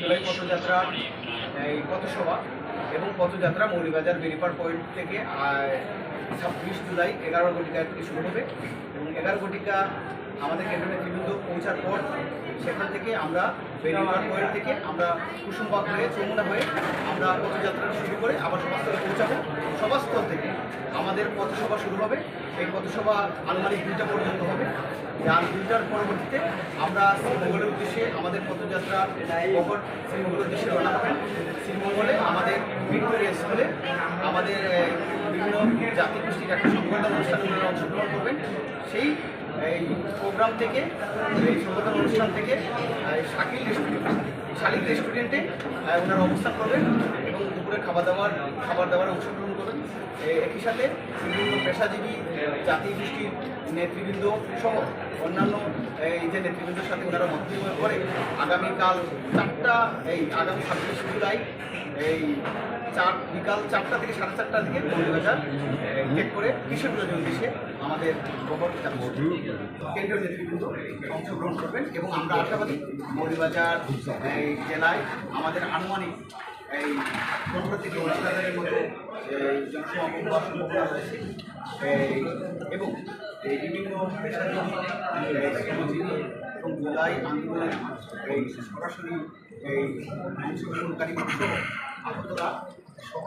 জুলাই পথযাত্রা, এই পথসভা এবং পথযাত্রা মৌলিবাজার বেরিপার পয়েন্ট থেকে ছাব্বিশ জুলাই এগারো ঘটিকা থেকে শুরু হবে। এবং এগারো ঘটিকা আমাদের কেন্দ্র নেতৃবৃন্দ পৌঁছার পর সেখান থেকে আমরা বেরিপার পয়েন্ট থেকে আমরা কুসুমবাগ হয়ে চমুনা হয়ে আমরা পথযাত্রা শুরু করে আবার সভাস্থলে পৌঁছাবো। সভাস্থল থেকে আমাদের পথসভা শুরু হবে। এই পথসভা আনুমানিক দুইটা পর্যন্ত হবে। আর দুইটার পরবর্তীতে আমরা শ্রীমঙ্গলের উদ্দেশ্যে আমাদের পথযাত্রা বহর শ্রীমঙ্গলের উদ্দেশ্যে রওনা হবেন। শ্রীমঙ্গলে আমাদের ভিক্টোরিয়া স্কুলে আমাদের বিভিন্ন জাতি গোষ্ঠীর একটা সংগঠন অনুষ্ঠানে ওনারা অংশগ্রহণ করবেন। সেই, এই প্রোগ্রাম থেকে, এই সংগঠন অনুষ্ঠান থেকে শাকিল রেস্টুরেন্ট, শালিক রেস্টুরেন্টে ওনারা অবস্থান করবেন এবং দুপুরে খাবার দাবার, খাবার দাবারে অংশগ্রহণ করবেন। একই সাথে বিভিন্ন পেশাজীবী, জাতি গোষ্ঠীর নেতৃবৃন্দ সহ অন্যান্য এই যে নেতৃবৃন্দের সাথে ওনারা মত বিনিময় করে, আগামীকাল চারটা, এই আগামী ছাব্বিশ জুলাই, এই চার, বিকাল চারটা থেকে সাড়ে চারটার দিকে মৌলবাজার চেক করে কিশোর উদ্দেশ্যে আমাদের কেন্দ্রীয় নেতৃবৃন্দ অংশগ্রহণ করবেন এবং আমরা আশাবাদী মৌলবাজার এই জেলায় আমাদের আনুমানিক এই পনেরো থেকে উনিশ হাজারের মতো জনসমাগম হওয়ার সম্ভাবনা এবং এই বিভিন্ন পেশাজীবী এবং জুলাই আন্দোলনের এই সরাসরি এই অংশগ্রহণকারী মানুষ আহতরা সহ